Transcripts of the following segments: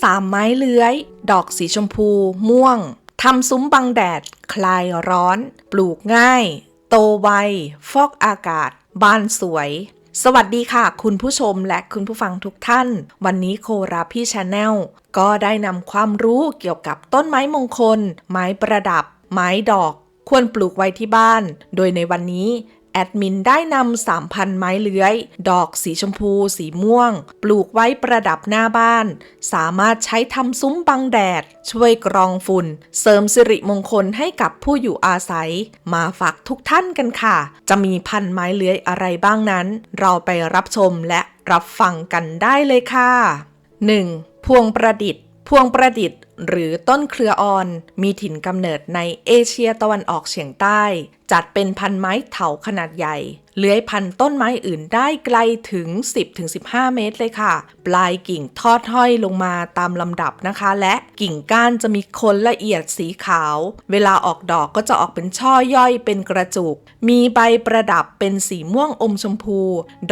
สามไม้เลื้อย ดอกสีชมพู ม่วงทำซุ้มบังแดด คลายร้อน ปลูกง่าย โตไว ฟอกอากาศบ้านสวย สวัสดีค่ะ คุณผู้ชมและคุณผู้ฟังทุกท่าน วันนี้โคราพี่ชาแนลก็ได้นำความรู้เกี่ยวกับต้นไม้มงคล ไม้ประดับ ไม้ดอก ควรปลูกไว้ที่บ้าน โดยในวันนี้ แอดมินได้นำสามพันไม้เลื้อย ดอกสีชมพู สีม่วง ปลูกไว้ประดับหน้าบ้าน สามารถใช้ทำซุ้มบังแดด ช่วยกรองฝุ่น เสริมสิริมงคลให้กับผู้อยู่อาศัย มาฝากทุกท่านกันค่ะ จะมีพันไม้เลื้อยอะไรบ้างนั้น เราไปรับชมและรับฟังกันได้เลยค่ะ 1. พวงประดิษฐ์ พวงประดิษฐ์หรือต้นเครืออ่อน มีถิ่นกำเนิดในเอเชียตะวันออกเฉียงใต้ จัดเป็นพันไม้เถาขนาดใหญ่ เลื้อยพันต้นไม้อื่นได้ไกลถึง 10-15 เมตรเลยค่ะ ปลายกิ่งทอดห้อยลงมาตามลำดับนะคะ และกิ่งก้านจะมีขนละเอียดสีขาว เวลาออกดอกก็จะออกเป็นช่อย่อยเป็นกระจุก มีใบประดับเป็นสีม่วงอมชมพู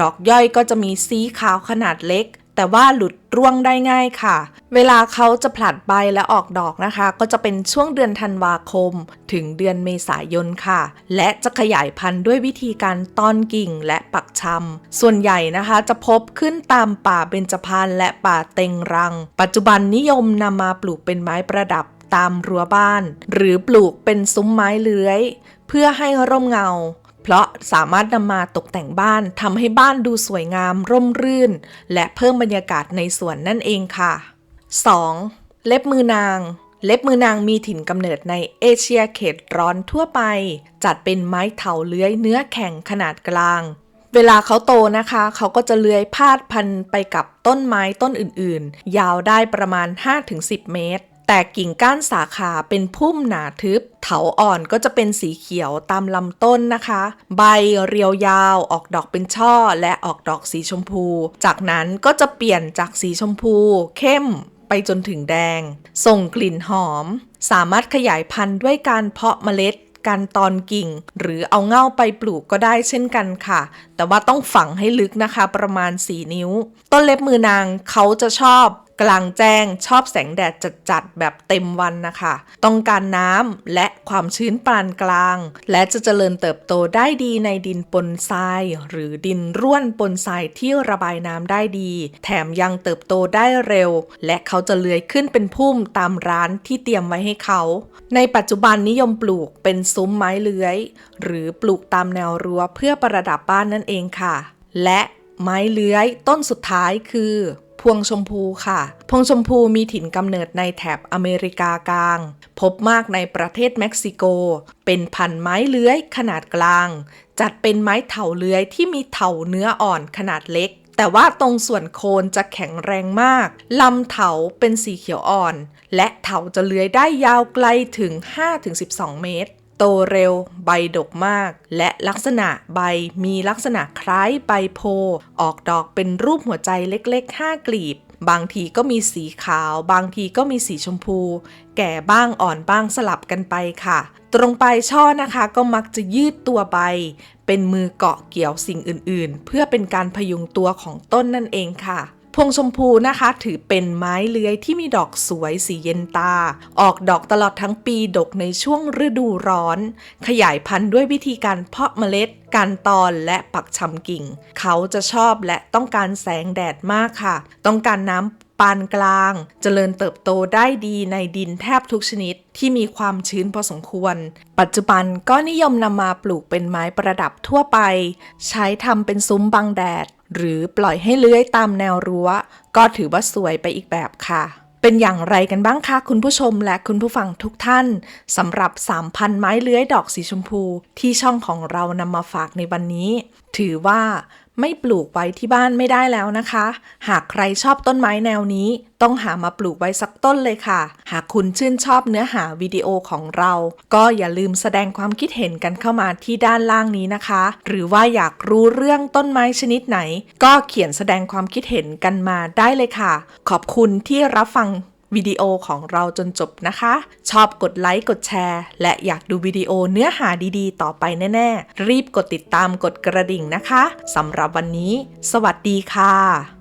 ดอกย่อยก็จะมีสีขาวขนาดเล็ก แต่ว่าหลุดร่วงได้ง่ายค่ะ เวลาเขาจะผลัดใบและออกดอกนะคะ ก็จะเป็นช่วงเดือนธันวาคม ถึงเดือนเมษายนค่ะ และจะขยายพันธุ์ด้วยวิธีการต้อนกิ่งและปักชำส่วนใหญ่นะคะจะพบขึ้นตามป่าเบญจพรรณและป่าเต็งรัง ปัจจุบันนิยมนำมาปลูกเป็นไม้ประดับตามรั้วบ้าน หรือปลูกเป็นซุ้มไม้เลื้อย เพื่อให้ร่มเงา เพราะสามารถนำมาตกแต่งบ้านทำให้บ้านดูสวยงามร่มรื่น และเพิ่มบรรยากาศในสวนนั่นเองค่ะ 2. เล็บมือนาง เล็บมือนางมีถิ่นกำเนิดในเอเชียเขตร้อนทั่วไป จัดเป็นไม้เถาเลื้อยเนื้อแข็งขนาดกลางเวลาเขาโตนะคะ เขาก็จะเลื้อยพาดพันไปกับต้นไม้ต้นอื่นๆ ยาวได้ประมาณ 5-10 เมตร แต่กิ่งก้านสาขาเป็นพุ่มหนาทึบ เถาอ่อนก็จะเป็นสีเขียวตามลำต้นนะคะ ใบเรียวยาวออกดอกเป็นช่อและออกดอกสีชมพู จากนั้นก็จะเปลี่ยนจากสีชมพู เข้มไปจนถึงแดง ส่งกลิ่นหอม สามารถขยายพันธุ์ด้วยการเพาะเมล็ดการตอนกิ่ง หรือเอาเง่าไปปลูกก็ได้เช่นกันค่ะ แต่ว่าต้องฝังให้ลึกนะคะประมาณ 4 นิ้ว ต้นเล็บมือนางเขาจะชอบ กลางแจ้งชอบแสงแดดจัดๆแบบเต็มวันนะคะ ต้องการน้ำและความชื้นปานกลาง และจะเจริญเติบโตได้ดีในดินปนทราย หรือดินร่วนปนทรายที่ระบายน้ำได้ดี แถมยังเติบโตได้เร็ว และเขาจะเลื้อยขึ้นเป็นพุ่มตามร้านที่เตรียมไว้ให้เขา ในปัจจุบันนิยมปลูกเป็นซุ้มไม้เลื้อย หรือปลูกตามแนวรั้วเพื่อประดับบ้านนั่นเองค่ะ และไม้เลื้อยต้นสุดท้ายคือ พวงชมพูค่ะ พวงชมพูมีถิ่นกำเนิดในแถบอเมริกากลาง พบมากในประเทศเม็กซิโก เป็นพันธุ์ไม้เลื้อยขนาดกลาง จัดเป็นไม้เถาเลื้อยที่มีเถาเนื้ออ่อนขนาดเล็ก แต่ว่าตรงส่วนโคนจะแข็งแรงมาก ลำเถาเป็นสีเขียวอ่อน และเถาจะเลื้อยได้ยาวไกลถึง 5-12 เมตร โตเร็ว ใบดกมาก และลักษณะใบมีลักษณะคล้ายใบโพ ออกดอกเป็นรูปหัวใจเล็กๆ 5 กลีบบางทีก็มีสีขาว บางทีก็มีสีชมพู แก่บ้างอ่อนบ้างสลับกันไปค่ะ ตรงปลายช่อนะคะก็มักจะยืดตัวใบ เป็นมือเกาะเกี่ยวสิ่งอื่นๆ เพื่อเป็นการพยุงตัวของต้นนั่นเองค่ะ พวงชมพูนะคะถือเป็นไม้เลื้อยที่มีดอกสวยสีเย็นตา ออกดอกตลอดทั้งปีดกในช่วงฤดูร้อน ขยายพันธุ์ด้วยวิธีการเพาะเมล็ด การตอนและปักชำกิ่ง เขาจะชอบและต้องการแสงแดดมากค่ะ ต้องการน้ำ ปานกลางเจริญเติบโตได้ดีในดินแทบทุกชนิดที่มีความชื้นพอสมควร ปัจจุบันก็นิยมนำมาปลูกเป็นไม้ประดับทั่วไป ใช้ทำเป็นซุ้มบังแดด หรือปล่อยให้เลื้อยตามแนวรั้ว ก็ถือว่าสวยไปอีกแบบค่ะ เป็นอย่างไรกันบ้างคะคุณผู้ชมและคุณผู้ฟังทุกท่านสำหรับ 3,000 ไม้เลื้อยดอกสีชมพู ที่ช่องของเรานำมาฝากในวันนี้ ถือว่า ไม่ปลูกไว้ที่บ้านไม่ได้แล้วนะคะ หากใครชอบต้นไม้แนวนี้ ต้องหามาปลูกไว้สักต้นเลยค่ะ หากคุณชื่นชอบเนื้อหาวิดีโอของเรา ก็อย่าลืมแสดงความคิดเห็นกันเข้ามาที่ด้านล่างนี้นะคะ หรือว่าอยากรู้เรื่องต้นไม้ชนิดไหน ก็เขียนแสดงความคิดเห็นกันมาได้เลยค่ะ ขอบคุณที่รับฟัง วิดีโอของเราจนจบนะคะ ชอบกดไลค์กดแชร์ และอยากดูวิดีโอเนื้อหาดีๆ ต่อไปแน่ ๆ รีบกดติดตามกดกระดิ่งนะคะสำหรับวันนี้ สวัสดีค่ะ